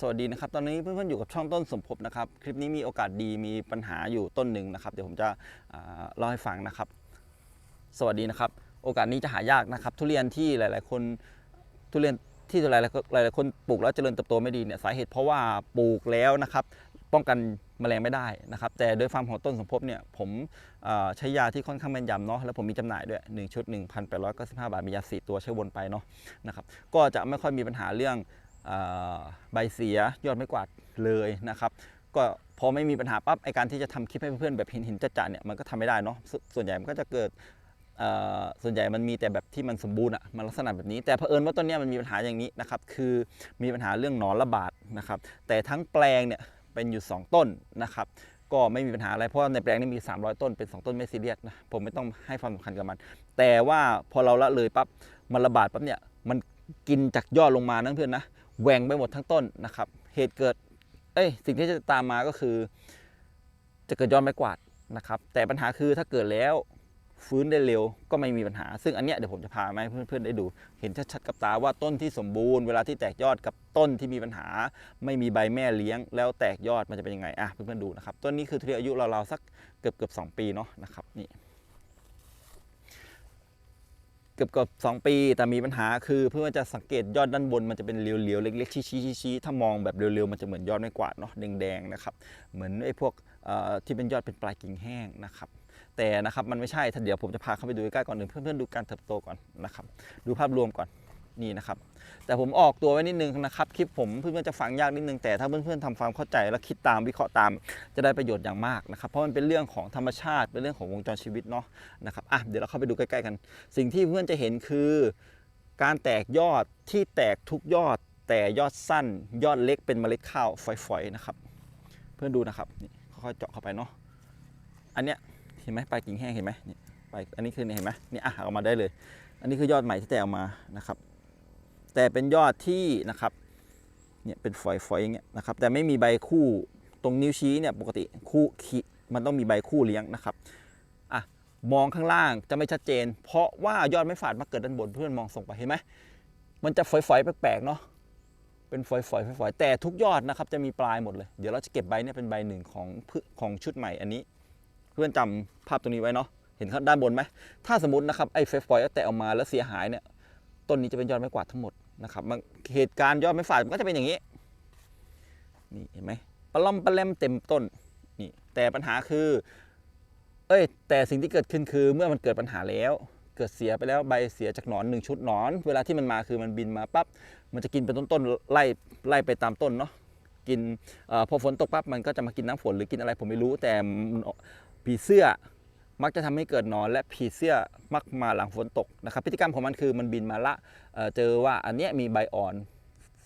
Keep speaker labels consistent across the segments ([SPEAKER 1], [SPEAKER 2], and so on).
[SPEAKER 1] สวัสดีนะครับ ตอนนี้เพื่อนๆอยู่กับช่องต้นสมภพนะครับ คลิปนี้มีโอกาสดีมีปัญหาอยู่ต้นหนึ่งนะครับ เดี๋ยวผมจะเล่าให้ฟังนะครับ สวัสดีนะครับ โอกาสนี้จะหายากนะครับ ทุเรียนที่หลาย ๆ คนทุเรียนที่หลายๆหลายๆคนปลูกแล้วเจริญเติบโตไม่ดีเนี่ยสาเหตุเพราะว่าปลูกแล้วนะครับป้องกันแมลงไม่ได้นะครับ แต่โดยฟาร์มของต้นสมภพเนี่ยผมใช้ยาที่ค่อนข้างแม่นยำเนาะแล้วผมมีจำหน่ายด้วย 1 ชุด 1,895 บาทมียา 4 ตัวใช้วนไปเนาะนะครับก็จะไม่ค่อยมีปัญหาเรื่อง ใบเสียยอดไม่กวาดเลยนะครับ ก็พอไม่มีปัญหาปั๊บไอการที่จะทำคลิปให้เพื่อนๆแบบเห็นห็นจัดๆเนี่ยมันก็ทำไม่ได้เนาะสส่วนใหญ่มันก็จะเกิดส่วนใหญ่มันมีแต่แบบที่มันสมบูรณ์อะมันลักษณะแบบนี้ แต่เผอิญว่าต้นเนี้ยมันมีปัญหาอย่างนี้นะครับ คือมีปัญหาเรื่องหนอนระบาดนะครับ แต่ทั้งแปลงเนี่ยเป็นอยู่ 2 ต้นนะครับ ก็ไม่มีปัญหาอะไรเพราะในแปลงนี้มี 300 ต้นเป็น 2 ต้นไม่ซีเรียสนะผมไม่ต้องให้ความสำคัญกับมัน แต่ว่าพอเราละเลยปั๊บมันระบาดปั๊บเนี่ยมันกินจากยอดลงมานะเพื่อนนะ แหว่งไปหมดทั้งต้นนะครับ เหตุเกิด เอ้ย สิ่งที่จะตามมาก็คือ จะเกิดยอดไม้กวาดนะครับ แต่ปัญหาคือถ้าเกิดแล้วฟื้นได้เร็วก็ไม่มีปัญหา ซึ่งอันเนี้ยเดี๋ยวผมจะพามาให้เพื่อนๆได้ดู เห็นชัดๆกับตาว่าต้นที่สมบูรณ์เวลาที่แตกยอดกับต้นที่มีปัญหา ไม่มีใบแม่เลี้ยง แล้วแตกยอดมันจะเป็นยังไงอะเพื่อนๆดูนะครับต้นนี้คือทุเรียนอายุราวๆสักเกือบเกือบสองปีเนาะนะครับนี่ เกือบเกือบสองปี แต่มีปัญหาคือเพื่อจะสังเกตยอดด้านบนมันจะเป็นเรียวๆเล็กๆชี้ๆๆๆถ้ามองแบบเรียวๆมันจะเหมือนยอดไม้กวาดเนาะแดงๆนะครับเหมือนไอ้พวกที่เป็นยอดเป็นปลายกิ่งแห้งนะครับแต่นะครับมันไม่ใช่ถ้าเดี๋ยวผมจะพาเข้าไปดูใกล้ๆก่อนหนึ่งเพื่อนๆดูการเติบโตก่อนนะครับดูภาพรวมก่อน นี่นะครับ แต่ผมออกตัวไว้นิดนึงนะครับ คลิปผมเพื่อนๆจะฟังยากนิดนึงแต่ถ้าเพื่อนๆทำความเข้าใจและคิดตามวิเคราะห์ตาม จะได้ประโยชน์อย่างมากนะครับ เพราะมันเป็นเรื่องของธรรมชาติเป็นเรื่องของวงจรชีวิตเนาะนะครับอะเดี๋ยวเราเข้าไปดูใกล้ๆกัน สิ่งที่เพื่อนจะเห็นคือ การแตกยอดที่แตกทุกยอด แต่ยอดสั้นยอดเล็กเป็นเมล็ดข้าวฝอยๆนะครับ เพื่อนดูนะครับนี่ค่อยๆเจาะเข้าไปเนาะอันเนี้ยเห็นไหมปลายกิ่งแห้งเห็นไหมนี่ปลายอันนี้คือเนี่ยเห็นไหมนี่อะหักออกมาได้เลย อันนี้คือยอดใหม่ที่แตกออกมานะครับ แต่เป็นยอดที่นะครับเนี่ยเป็นฝอยๆอย่างเงี้ยนะครับแต่ไม่มีใบคู่ตรงนิ้วชี้เนี่ยปกติคู่ขีมันต้องมีใบคู่เลี้ยงนะครับอะมองข้างล่างจะไม่ชัดเจน เพราะว่ายอดไม่ฝาดมาเกิดด้านบนเพื่อนมองส่งไปเห็นไหมมันจะฝอยๆแปลกๆเนาะเป็นฝอยๆฝอยๆแต่ทุกยอดนะครับจะมีปลายหมดเลย เดี๋ยวเราจะเก็บใบเนี่ยเป็นใบหนึ่งของพืของชุดใหม่อันนี้ เพื่อนจำภาพตรงนี้ไว้เนาะเห็นข้างด้านบนไหมถ้าสมมตินะครับไอ้ฝอยๆแตะออกมาแล้วเสียหายเนี่ยต้นนี้จะเป็นยอดไม้กวาดทั้งหมด นะครับเหตุการณ์ยอดไม้ฝาดมันก็จะเป็นอย่างนี้นี่เห็นไหมปล่อมปลาแลมเต็มต้นนี่แต่ปัญหาคือ เอ้ย แต่สิ่งที่เกิดขึ้นคือเมื่อมันเกิดปัญหาแล้ว เกิดเสียไปแล้วใบเสียจากหนอนหนึ่งชุดหนอน เวลาที่มันมาคือมันบินมาปั๊บมันจะกินเป็นต้นๆไล่ไล่ไปตามต้นเนาะกินอพอฝนตกปั๊บมันก็จะมากินน้ำฝนหรือกินอะไรผมไม่รู้แต่ผีเสื้อ มักจะทำให้เกิดหนอนและผีเสื้อมักมาหลังฝนตกนะครับ พฤติกรรมของมันคือมันบินมาละเเจอว่าอันเนี้ยมีใบอ่อน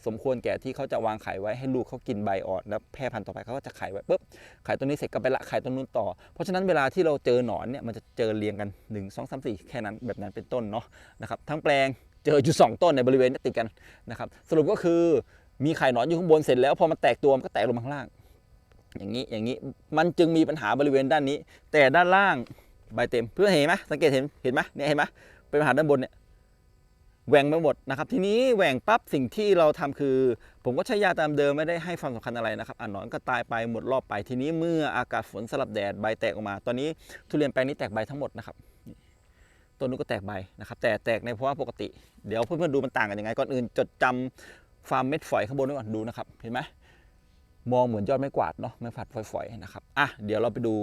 [SPEAKER 1] สมควรแก่ที่เขาจะวางไข่ไว้ให้ลูกเขากินใบอ่อนแล้วแพร่พันธุ์ต่อไปเขาก็จะไข่ไว้ปุ๊บไข่ตัวนี้เสร็จก็ไปละไข่ตัวนู้นต่อ เพราะฉะนั้นเวลาที่เราเจอหนอนเนี่ยมันจะเจอเรียงกัน 1 2 3 4 แค่นั้นแบบนั้นเป็นต้นเนาะนะครับทั้งแปลงเจออยู่สองต้นในบริเวณติดกันนะครับสรุปก็คือมีไข่หนอนอยู่ข้างบนเสร็จแล้วพอมันแตกตัวมันก็แตกลงมาข้างล่าง อย่างนี้อย่างนี้มันจึงมีปัญหาบริเวณด้านนี้ แต่ด้านล่างใบเต็มเพื่อเห็นไหมสังเกตเห็นเห็นไหมเนี่ยเห็นไหมเป็นปัญหาด้านบนเนี่ยแหว่งไปหมดนะครับ ทีนี้แหว่งปั๊บสิ่งที่เราทำคือ ผมก็ใช้ยาตามเดิมไม่ได้ให้ความสำคัญอะไรนะครับอะหนอนก็ตายไปหมดรอบไป ทีนี้เมื่ออากาศฝนสลับแดดใบแตกออกมา ตอนนี้ทุเรียนแปลงนี้แตกใบทั้งหมดนะครับต้นนู้นก็แตกใบนะครับ แต่แตกในภาวะปกติ เดี๋ยวเพื่อนๆดูมันต่างกันยังไงก่อนอื่นจดจำฟาร์มเม็ดฝอยข้างบนไว้ก่อนดูนะครับ เห็นไหม มองเหมือนยอดไม้กวาดเนาะไม้ฝาดฝอยๆนะครับอะเดี๋ยวเราไปดู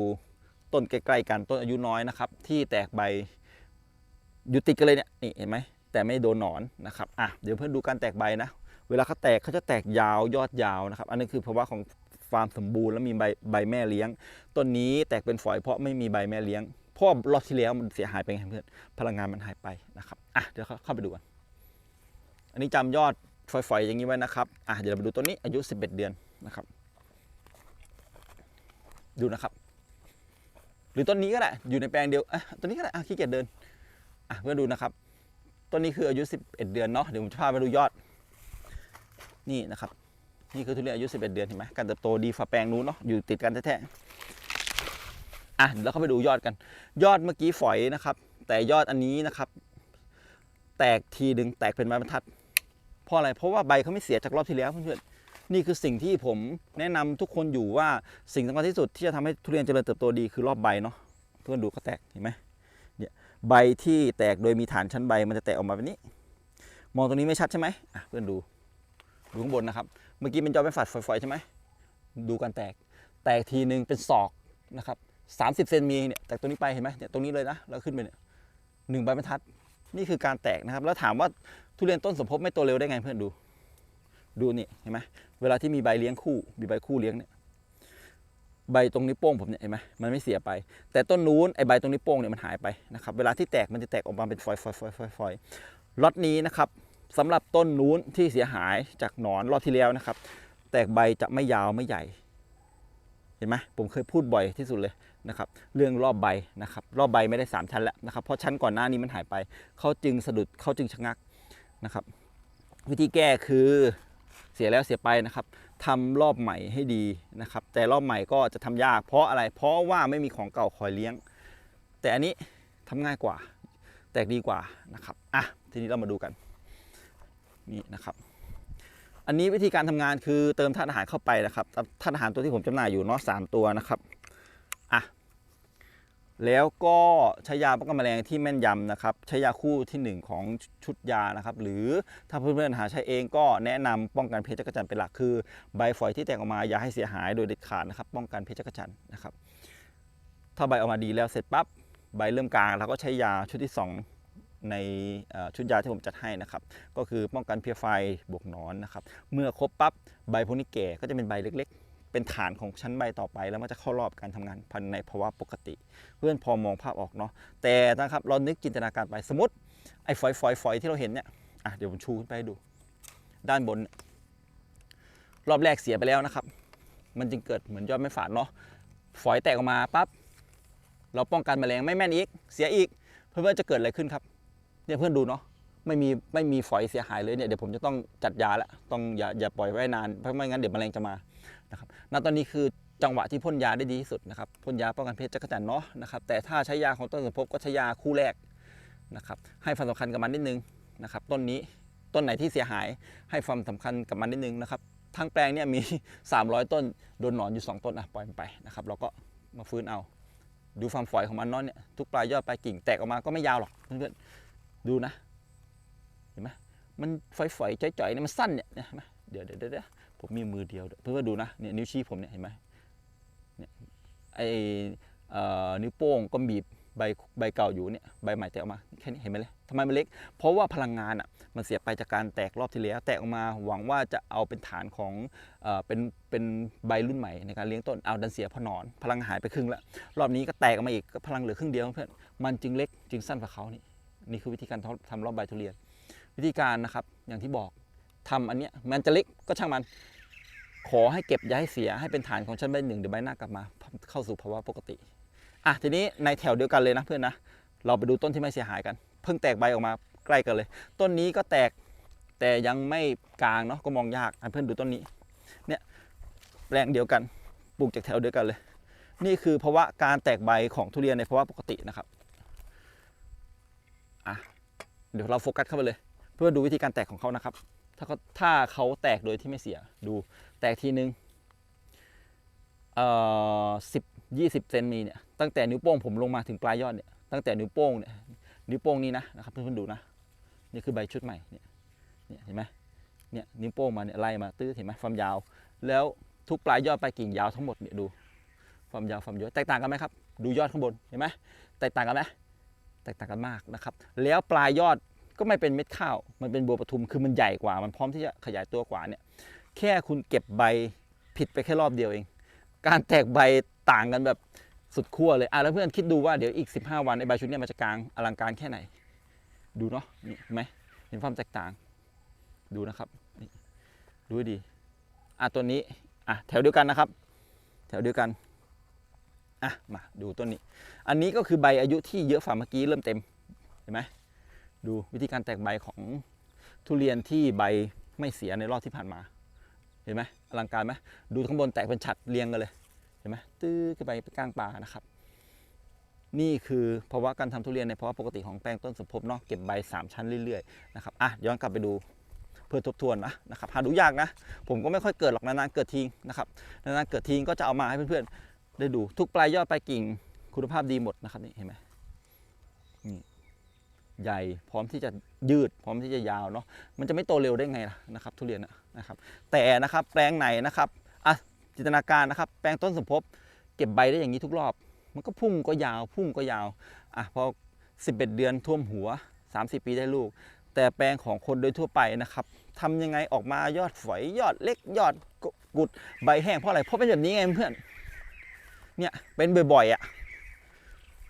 [SPEAKER 1] ต้นใกล้ๆกันต้นอายุน้อยนะครับ ที่แตกใบอยู่ติดกันเลยเนี่ยนี่เห็นไหมแต่ไม่โดนหนอนนะครับอะเดี๋ยวเพื่อนดูการแตกใบนะ เวลาเขาแตกเขาจะแตกยาวยอดยาวนะครับ อันนี้คือภาวะของฟาร์มสมบูรณ์แล้วมีใบใบแม่เลี้ยง ต้นนี้แตกเป็นฝอยเพราะไม่มีใบแม่เลี้ยงเพราะรอบที่แล้วมันเสียหายไปไงเพื่อนพลังงานมันหายไปนะครับอะเดี๋ยวเข้าไปดูกันอันนี้จำยอดฝอยๆอย่างนี้ไว้นะครับอะเดี๋ยวเราไปดูต้นนี้อายุ 11 เดือน นะครับ ดูนะครับ หรือต้นนี้ก็ได้อยู่ในแปลงเดียวอะต้นนี้ก็ได้อะขี้เกียจเดินอะเพื่อดูนะครับต้นนี้คืออายุ 11 เดือนเนาะเดี๋ยวผมจะพาไปดูยอด นี่นะครับ นี่คือทุเรียนอายุ 11 เดือนเห็นไหมการเติบโตดีฝ่าแปลงนู้นเนาะอยู่ติดกันแท้ๆอะเดี๋ยวเราเข้าไปดูยอดกัน ยอดเมื่อกี้ฝอยนะครับ แต่ยอดอันนี้นะครับ แตกทีดึงแตกเป็นไม้บรรทัดเพราะอะไรเพราะว่าใบเขาไม่เสียจากรอบที่แล้วเพื่อน นี่คือสิ่งที่ผมแนะนำทุกคนอยู่ว่าสิ่งสำคัญที่สุดที่จะทำให้ทุเรียนเจริญเติบโตดีคือรอบใบเนาะเพื่อนดูเขาแตกเห็นไหมเนี่ยใบที่แตกโดยมีฐานชั้นใบมันจะแตกออกมาแบบนี้ มองตรงนี้ไม่ชัดใช่ไหมเพื่อนดูดูข้างบนนะครับเมื่อกี้เป็นจอเป็นฝัดฝอยๆใช่ไหมดูการแตกแตกทีหนึ่งเป็นศอกนะครับสามสิบเซนมีเนี่ยแตกตรงนี้ไปเห็นไหมเนี่ยตรงนี้เลยนะแล้วขึ้นไปเนี่ยหนึ่งใบบรรทัด นี่คือการแตกนะครับ แล้วถามว่าทุเรียนต้นสมภพไม่โตเร็วได้ไงเพื่อนดู ดูนี่เห็นไหมเวลาที่มีใบเลี้ยงคู่มีใบคู่เลี้ยงเนี่ยใบตรงนิ้วโป้งผมเนี่ยเห็นไหมมันไม่เสียไป แต่ต้นนู้นไอใบตรงนิ้วโป้งเนี่ยมันหายไปนะครับเวลาที่แตกมันจะแตกออกมาเป็นฟอยฟอยฟอยฟอยฟอยล็อตนี้นะครับสำหรับต้นนู้นที่เสียหายจากหนอนรอบที่แล้วนะครับ แตกใบจะไม่ยาวไม่ใหญ่ เห็นไหมผมเคยพูดบ่อยที่สุดเลยนะครับ เรื่องรอบใบนะครับ รอบใบไม่ได้สามชั้นแล้วนะครับ เพราะชั้นก่อนหน้านี้มันหายไปเขาจึงสะดุดเขาจึงชะงักนะครับ วิธีแก้คือ เสียแล้วเสียไปนะครับทำรอบใหม่ให้ดีนะครับ แต่รอบใหม่ก็จะทำยาก เพราะอะไรเพราะว่าไม่มีของเก่าคอยเลี้ยง แต่อันนี้ทำง่ายกว่า แตกดีกว่านะครับอะทีนี้เรามาดูกันนี่นะครับอันนี้วิธีการทำงานคือเติมธาตุอาหารเข้าไปนะครับธาตุอาหารตัวที่ผมจำหน่ายอยู่เนาะสามตัวนะครับอะ แล้วก็ใช้ยาป้องกันแมลงที่แม่นยำนะครับใช้ยาคู่ที่หนึ่งของชุดยานะครับหรือถ้าเพื่อนๆหาใช้เองก็แนะนำป้องกันเพชรจักรจันเป็นหลักคือใบฝอยที่แตกออกมาอย่าให้เสียหายโดยเด็ดขาดนะครับป้องกันเพชรจักรจันนะครับถ้าใบออกมาดีแล้วเสร็จปั๊บใบเริ่มกลางเราก็ใช้ยาชุดที่สองในชุดยาที่ผมจัดให้นะครับก็คือป้องกันเพียไฟบวกหนอนนะครับเมื่อครบปั๊บใบพวกนี้แก่ก็จะเป็นใบเล็กๆ เป็นฐานของชั้นใบต่อไป แล้วมันจะเข้ารอบการทำงานภายในภาวะปกติ เพื่อนพอมองภาพออกเนาะแต่นะครับเรานึกจินตนาการไปสมมติไอ้ฝอยฝอยฝอยที่เราเห็นเนี่ยอะเดี๋ยวผมชูขึ้นไปดู ด้านบน รอบแรกเสียไปแล้วนะครับ มันจึงเกิดเหมือนยอดไม้ฝาดเนาะฝอยแตกออกมาปั๊บเราป้องกันแมลงไม่แม่นอีก เสียอีก เพื่อนๆจะเกิดอะไรขึ้นครับเนี่ยเพื่อนดูเนาะไม่มีไม่มีฝอยเสียหายเลยเนี่ยเดี๋ยวผมจะต้องจัดยาล้วต้องอย่าอย่าปล่อยไว้นานเพราะไม่งั้นเดี๋ยวแมลงจะมา นะครับณตอนนี้คือจังหวะที่พ่นยาได้ดีที่สุดนะครับพ่นยาป้องกันเพชรจักรจันเนาะนะครับแต่ถ้าใช้ยาของต้นสมภพก็ใช้ยาคู่แรกนะครับให้ความสำคัญกับมันนิดนึงนะครับต้นนี้ต้นไหนที่เสียหายให้ความสำคัญกับมันนิดนึงนะครับทั้งแปลงเนี่ยมี 300 ต้นโดนหนอนอยู่ 2 ต้นนะปล่อยมันไปนะครับเราก็มาฟื้นเอา ดูความฝอยของมันเนาะเนี่ยทุกปลายยอดปลายกิ่งแตกออกมาก็ไม่ยาวหรอกเพื่อนๆดูนะเห็นไหมมันฝอยๆจ่อยๆเนี่ยมันสั้นเนี่ยเนี่ยเห็นไหมเดี๋ยวเดี๋ยวเดี๋ยวผมมีมือเดียวเดี๋ยว เพื่อนๆดูนะเนี่ยนิ้วชี้ผมเนี่ยเห็นไหมเนี่ยไอเอ่อนิ้วโป้งก็บีบใบใบเก่าอยู่เนี่ยใบใหม่แตกออกมาแค่นี้เห็นไหมเลยทำไมมันเล็ก เพราะว่าพลังงานอะมันเสียไปจากการแตกรอบที่แล้ว แตกออกมาหวังว่าจะเอาเป็นฐานของเอ่อเป็นเป็นใบรุ่นใหม่ในการเลี้ยงต้นเอาดันเสียพราะหนอน พลังหายไปครึ่งล้วรอบนี้ก็แตกออกมาอีกก็พลังเหลือครึ่งเดียวเพื่อนมันจึงเล็กจึงสั้นกว่าเขานี่นี่คือวิธีการทำรอบใบทุเรียน วิธีการนะครับอย่างที่บอก ทำอันเนี้ยมันจะเล็กก็ช่างมัน ขอให้เก็บอย่าให้เสียให้เป็นฐานของชั้นใบหนึ่งเดี๋ยวใบหน้ากลับมา เข้าสู่ภาวะปกติอะทีนี้ในแถวเดียวกันเลยนะเพื่อนนะเราไปดูต้นที่ไม่เสียหายกัน เพิ่งแตกใบออกมาใกล้กันเลย ต้นนี้ก็แตกแต่ยังไม่กลางเนาะก็มองยากเพื่อนดูต้นนี้เนี่ยแปลงเดียวกันปลูกจากแถวเดียวกันเลย นี่คือภาวะการแตกใบของทุเรียนในภาวะปกตินะครับอะเดี๋ยวเราโฟกัสเข้าไปเลย เพื่อดูวิธีการแตกของเขานะครับ ถ้าเขาถ้าเขาแตกโดยที่ไม่เสียดูแตกทีนึงเอ่อสิบยี่สิบเซนมีเนี่ยตั้งแต่นิ้วโป้งผมลงมาถึงปลายยอดเนี่ยตั้งแต่นิ้วโป้งเนี่ยนิ้วโป้งนี้นะนะครับเพื่อนๆดูนะนี่คือใบชุดใหม่เนี่ยเนี่ยเห็นไหมเนี่ยนิ้วโป้งมาเนี่ยไล่มาตื้อเห็นไหมความยาว แล้วทุกปลายยอดปลายกิ่งยาวทั้งหมดเนี่ยดูความยาวความย้อยแตกต่างกันไหมครับ ดูยอดข้างบนเห็นไหมแตกต่างกันไหมแตกต่างกันมากนะครับ แล้วปลายยอด ก็ไม่เป็นเม็ดข้าว มันเป็นบัวปทุมคือมันใหญ่กว่า มันพร้อมที่จะขยายตัวกว่าเนี่ย แค่คุณเก็บใบผิดไปแค่รอบเดียวเอง การแตกใบต่างกันแบบสุดขั้วเลยอะแล้วเพื่อนคิดดูว่าเดี๋ยวอีก 15 วันไอ้ใบชุดเนี้มันจะกลางอลังการแค่ไหน ดูเนาะนี่เห็นไหมเห็นความแตกต่าง ดูนะครับนี่ดูดีอะตัวนี้อะแถวเดียวกันนะครับ แถวเดียวกันอะมาดูต้นนี้ อันนี้ก็คือใบอายุที่เยอะฝ่าเมื่อกี้เริ่มเต็มเห็นไหม ดูวิธีการแตกใบของทุเรียนที่ใบไม่เสียในรอบที่ผ่านมา เห็นไหมอลังการไหมดูข้างบนแตกเป็นฉัดเรียงกันเลย เห็นไหมตื้อขึ้นไปเป็นก้างปลานะครับ นี่คือภาวะการทำทุเรียนในภาวะปกติของแปลงต้นสมภพเนาะเก็บใบ 3 ชั้นเรื่อยๆนะครับอะย้อนกลับไปดูเพื่อทบทวนนะนะครับหาดูยากนะ ผมก็ไม่ค่อยเกิดหรอกนานๆเกิดทีนะครับนานๆเกิดทีก็จะเอามาให้เพื่อนๆได้ดูทุกปลายยอดปลายกิ่งคุณภาพดีหมดนะครับนี่เห็นไหม ใหญ่พร้อมที่จะยืดพร้อมที่จะยาวเนาะมันจะไม่โตเร็วได้ไงล่ะนะครับ ทุเรียนนะนะครับแต่นะครับแปลงไหนนะครับอะจินตนาการนะครับ แปลงต้นสมภพเก็บใบได้อย่างนี้ทุกรอบ มันก็พุ่งก็ยาว พุ่งก็ยาวอะพอ 11 เดือนท่วมหัว 30 ปีได้ลูก แต่แปลงของคนโดยทั่วไปนะครับทำยังไงออกมายอดฝอยยอดเล็กยอดกุดใบแห้งเพราะอะไรเพราะเป็นแบบนี้ไงเพื่อนเนี่ยเป็นบ่อยๆอะ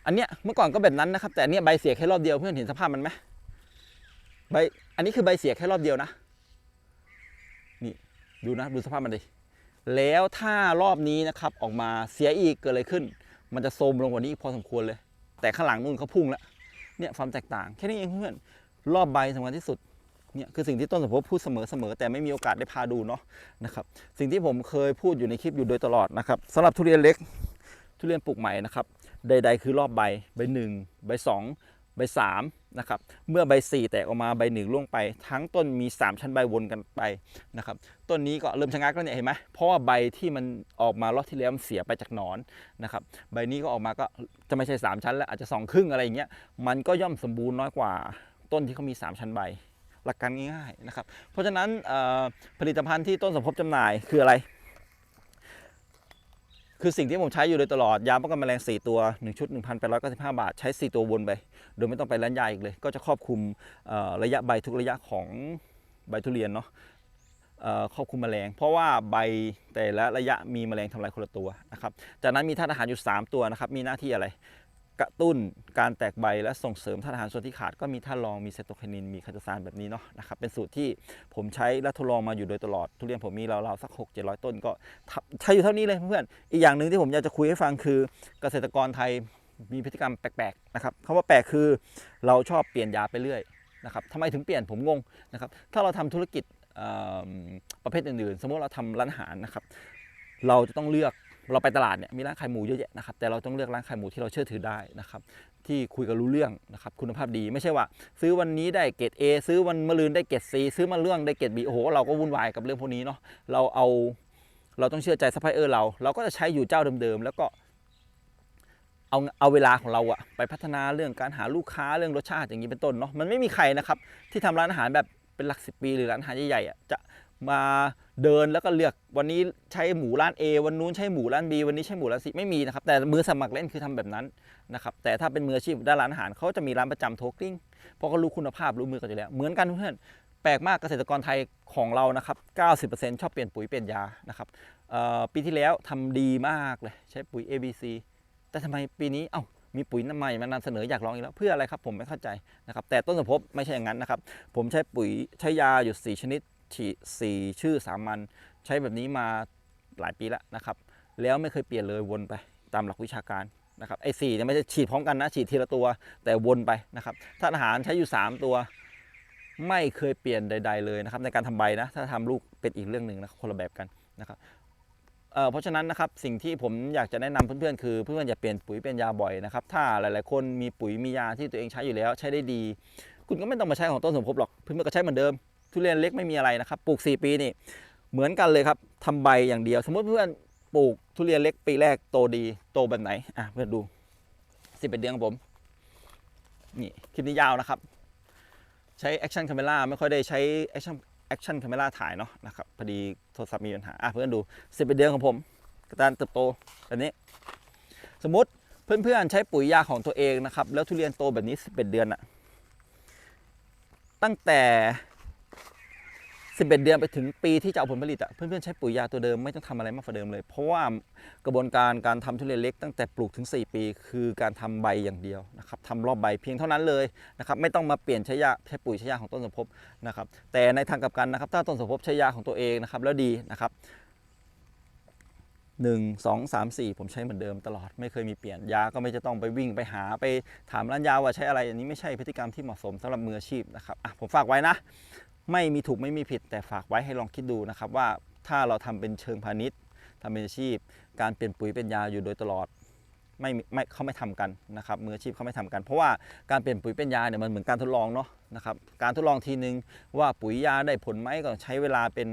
[SPEAKER 1] อันเนี้ยเมื่อก่อนก็แบบนั้นนะครับ แต่อันเนี้ยใบเสียแค่รอบเดียวเพื่อนเห็นสภาพมันไหมใบอันนี้คือใบเสียแค่รอบเดียวนะ นี่ดูนะดูสภาพมันดิแล้วถ้ารอบนี้นะครับออกมาเสียอีกเกิดอะไรขึ้น มันจะโทรมลงกว่านี้พอสมควรเลย แต่ข้างหลังนู่นเขาพุ่งแล้วเนี่ยความแตกต่างแค่นี้เองเพื่อนรอบใบสำคัญที่สุดเนี่ยคือสิ่งที่ต้นสมภพพูดเสมอเสมอแต่ไม่มีโอกาสได้พาดูเนาะนะครับสิ่งที่ผมเคยพูดอยู่ในคลิปอยู่โดยตลอดนะครับสำหรับทุเรียนเล็กทุเรียนปลูกใหม่นะครับ ใด ๆ คือรอบใบ ใบหนึ่งใบสองใบสามนะครับ เมื่อใบสี่แตกออกมาใบหนึ่งล่วงไป ทั้งต้นมี 3 ชั้นใบวนกันไปนะครับ ต้นนี้ก็เริ่มชะงักแล้วเนี่ยเห็นไหมเพราะว่าใบที่มันออกมารอบที่แล้วมันเสียไปจากหนอนนะครับ ใบนี้ก็ออกมาก็จะไม่ใช่ 3 ชั้นแล้วอาจจะสองครึ่งอะไรอย่างเงี้ย มันก็ย่อมสมบูรณ์น้อยกว่าต้นที่เขามี 3 ชั้นใบหลักการง่ายๆนะครับ เพราะฉะนั้นผลิตภัณฑ์ที่ต้นสมภพจำหน่ายคืออะไร คือสิ่งที่ผมใช้อยู่โดยตลอดยาป้องกันแมลง 4 ตัว 1 ชุด 1,895 บาท ใช้ 4 ตัววนไป โดยไม่ต้องไปร้านยาอีกเลย ก็จะครอบคลุมระยะใบทุกระยะของใบทุเรียนเนาะครอบคลุมแมลง เพราะว่าใบแต่ละระยะมีแมลงทำลายคนละตัวนะครับจากนั้นมีธาตุอาหารอยู่ 3 ตัวนะครับมีหน้าที่อะไร กระตุ้นการแตกใบและส่งเสริมธาตุอาหารส่วนที่ขาดก็มีธาตุรองมีเซโตไคนินมีคาโตซานแบบนี้เนาะนะครับเป็นสูตรที่ผมใช้และทดลองมาอยู่โดยตลอด ทุเรียนผมมีราวๆสัก 6 700 ต้นก็ใช้อยู่เท่านี้เลยเพื่อนอีกอย่างหนึ่งที่ผมอยากจะคุยให้ฟังคือเกษตรกรไทยมีพฤติกรรมแปลกๆนะครับคำว่าแปลกคือเราชอบเปลี่ยนยาไปเรื่อยนะครับทำไมถึงเปลี่ยนผมงงนะครับถ้าเราทำธุรกิจประเภทอื่นๆ สมมติเราทำร้านอาหารนะครับเราจะต้องเลือก เราไปตลาดเนี่ยมีร้านขายหมูเยอะแยะนะครับแต่เราต้องเลือกร้านขายหมูที่เราเชื่อถือได้นะครับที่คุยกันรู้เรื่องนะครับคุณภาพดีไม่ใช่ว่า ซื้อวันนี้ได้เกรด A ซื้อวันมะรืนได้เกรด C ซื้อมาเรื่องได้เกรด B โอ้โหเราก็วุ่นวายกับเรื่องพวกนี้เนาะเราเอาเราต้องเชื่อใจซัพพลายเออร์เรา เราก็จะใช้อยู่เจ้าเดิมๆ แล้วก็เอาเอาเวลาของเราอะไปพัฒนาเรื่องการหาลูกค้าเรื่องรสชาติอย่างนี้เป็นต้นเนาะมันไม่มีใครนะครับที่ทำร้านอาหารแบบเป็นหลักสิบปีหรือร้านอาหารใหญ่ๆอะจะ มาเดินแล้วก็เลือกวันนี้ใช้หมูร้าน A วันนู้นใช้หมูร้าน B วันนี้ใช้หมูร้าน C ไม่มีนะครับแต่มือสมัครเล่นคือทำแบบนั้นนะครับแต่ถ้าเป็นมืออาชีพด้านร้านอาหารเขาจะมีร้านประจำโทรกลิ้งเพราะเขารู้คุณภาพรู้มือกันอยู่แล้วเหมือนกันเพื่อนแปลกมากเกษตรกรไทยของเรานะครับ90%ชอบเปลี่ยนปุ๋ยเปลี่ยนยานะครับปีที่แล้วทำดีมากเลยใช้ปุ๋ย ABC แต่ทำไมปีนี้เอ้ามีปุ๋ยน้ำใหม่มานำเสนออยากลองอีกแล้วเพื่ออะไรครับผมไม่เข้าใจนะครับแต่ต้นสมภพไม่ใช่อย่างนั้นนะครับผมใช้ปุ๋ยใช้ยาอยู่ 4 ชนิด ฉีสี่ชื่อสามัญใช้แบบนี้มาหลายปีแล้วนะครับ แล้วไม่เคยเปลี่ยนเลยวนไปตามหลักวิชาการนะครับไอ้สี่เนี่ยไม่ใช่ฉีดพร้อมกันนะฉีดทีละตัวแต่วนไปนะครับถ้าอาหารใช้อยู่ 3 ตัว ไม่เคยเปลี่ยนใด ๆเลยนะครับ ในการทำใบนะถ้าทำลูกเป็นอีกเรื่องหนึ่งนะคคนละแบบกันนะครับเเพราะฉะนั้นนะครับสิ่งที่ผมอยากจะแนะนำเพื่อนๆคือเพื่อนๆอย่าเปลี่ยนปุ๋ยเปลี่ยนยาบ่อยนะครับถ้าหลายๆคนมีปุ๋ยมียาที่ตัวเองใช้อยู่แล้วใช้ได้ดี คุณก็ไม่ต้องมาใช้ของต้นสมภพหรอกเพื่อนๆก็ใช้เหมือนเดิม ทุเรียนเล็กไม่มีอะไรนะครับ ปลูก 4 ปีนี่เหมือนกันเลยครับทำใบอย่างเดียว สมมติเพื่อนปลูกทุเรียนเล็กปีแรกโตดีโตแบบไหนอะเพื่อนดูสิบเอ็ดเดือนของผมนี่คลิปนี้ยาวนะครับ ใช้ Action Camera ไม่ค่อยได้ใช้ Action Action Camera ถ่ายเนาะนะครับพอดีโทรศัพท์มีปัญหาอะเพื่อนดูสิบเอ็ดเดือนของผมการเติบโตแบบนี้ สมมติเพื่อนๆใช้ปุ๋ยยาของตัวเองนะครับ แล้วทุเรียนโตแบบนี้ 11 เดือนอะตั้งแต่ 11 เดือนไปถึงปีที่จะเอาผลผลิตอะเพื่อนๆใช้ปุ๋ยยาตัวเดิมไม่ต้องทำอะไรมากกว่าเดิมเลย เพราะว่ากระบวนการการทำทุเรียนเล็กตั้งแต่ปลูกถึง 4 ปี คือการทำใบอย่างเดียวนะครับทำรอบใบเพียงเท่านั้นเลยนะครับไม่ต้องมาเปลี่ยนใช้ยาใช้ปุ๋ยใช้ยาของต้นสมภพนะครับแต่ในทางกลับกันนะครับถ้าต้นสมภพใช้ยาของตัวเองนะครับแล้วดีนะครับหนึ่งสองสามสี่ผมใช้เหมือนเดิมตลอดไม่เคยมีเปลี่ยนยาก็ไม่จะต้องไปวิ่งไปหาไปถามร้านยาว่าใช้อะไร อันนี้ไม่ใช่พฤติกรรมที่เหมาะสมสำหรับมืออาชีพนะครับอะผมฝากไว้นะ ไม่มีถูกไม่มีผิดแต่ฝากไว้ให้ลองคิดดูนะครับว่าถ้าเราทำเป็นเชิงพาณิชย์ทำเป็นอาชีพ การเปลี่ยนปุ๋ยเป็นยาอยู่โดยตลอดไม่ไม่เขาไม่ทำกันนะครับมืออาชีพเขาไม่ทำกัน เพราะว่าการเปลี่ยนปุ๋ยเป็นยาเนี่ยมันเหมือนการทดลองเนาะนะครับการทดลองทีนึงว่าปุ๋ยยาได้ผลไหมก็ใช้เวลาเป็น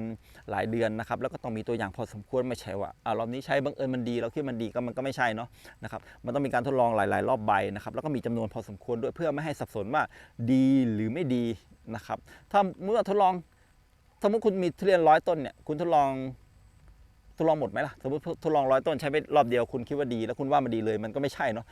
[SPEAKER 1] หลายเดือนนะครับแล้วก็ต้องมีตัวอย่างพอสมควรไม่ใช่ว่าอ่ารอบนี้ใช้บังเอิญมันดีเราคิดมันดีก็มันก็ไม่ใช่เนาะนะครับมันต้องมีการทดลองหลาย ๆ รอบใบนะครับแล้วก็มีจำนวนพอสมควรด้วยเพื่อไม่ให้สับสนว่าดีหรือไม่ดี นะครับ ถ้าเมื่อทดลองสมมติคุณมีทุเรียนร้อยต้นเนี่ยคุณทดลองทดลองหมดไหมล่ะสมมติทดลองร้อยต้นใช้ไปรอบเดียวคุณคิดว่าดี แล้วคุณว่ามันดีเลยมันก็ไม่ใช่เนาะ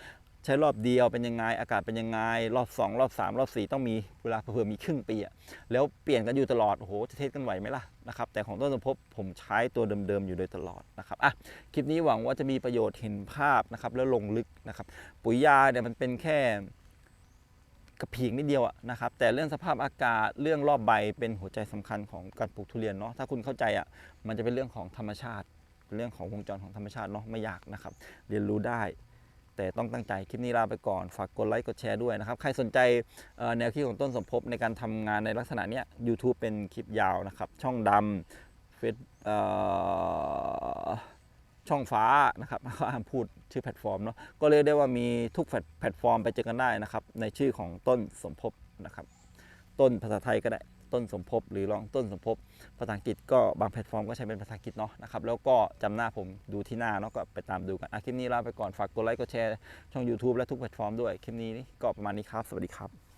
[SPEAKER 1] ใช้รอบเดียวเป็นยังไงอากาศเป็นยังไง รอบ 2 รอบ 3 รอบ 4 ต้องมีเวลาเผื่อมีครึ่งปีอะแล้วเปลี่ยนกันอยู่ตลอดโอ้โหจะเทสกันไหวไหมล่ะนะครับแต่ของต้นสมภพผมใช้ตัวเดิมๆอยู่โดยตลอดนะครับอะคลิปนี้หวังว่าจะมีประโยชน์เห็นภาพนะครับแล้วลงลึกนะครับปุ๋ยยาเนี่ยมันเป็นแค่ กระพีกนิดเดียวอะนะครับ แต่เรื่องสภาพอากาศเรื่องรอบใบเป็นหัวใจสำคัญของการปลูกทุเรียนเนาะถ้าคุณเข้าใจอะมันจะเป็นเรื่องของธรรมชาติ เป็นเรื่องของวงจรของธรรมชาติเนาะไม่ยากนะครับ เรียนรู้ได้ แต่ต้องตั้งใจคลิปนี้ลาไปก่อนฝากกดไลค์กดแชร์ด้วยนะครับ ใครสนใจแนวคิดของต้นสมภพในการทำงานในลักษณะเนี้ย YouTube เป็นคลิปยาวนะครับ ช่องดำเฟซเอ่อ ช่องฟ้านะครับห้ามพูดชื่อแพลตฟอร์มเนาะก็เรียกได้ว่ามีทุกแพลตฟอร์มไปเจอกันได้นะครับ ในชื่อของต้นสมภพนะครับ ต้นภาษาไทยก็ได้ต้นสมภพหรือลองต้นสมภพภาษาอังกฤษก็บางแพลตฟอร์มก็ใช้เป็นภาษาอังกฤษเนาะนะครับแล้วก็จำหน้าผมดูที่หน้าเนาะก็ไปตามดูกันอะคลิปนี้ลาไปก่อนฝากกดไลค์กดแชร์ช่อง YouTube และทุกแพลตฟอร์มด้วยคลิปนี้ก็ประมาณนี้ครับ สวัสดีครับ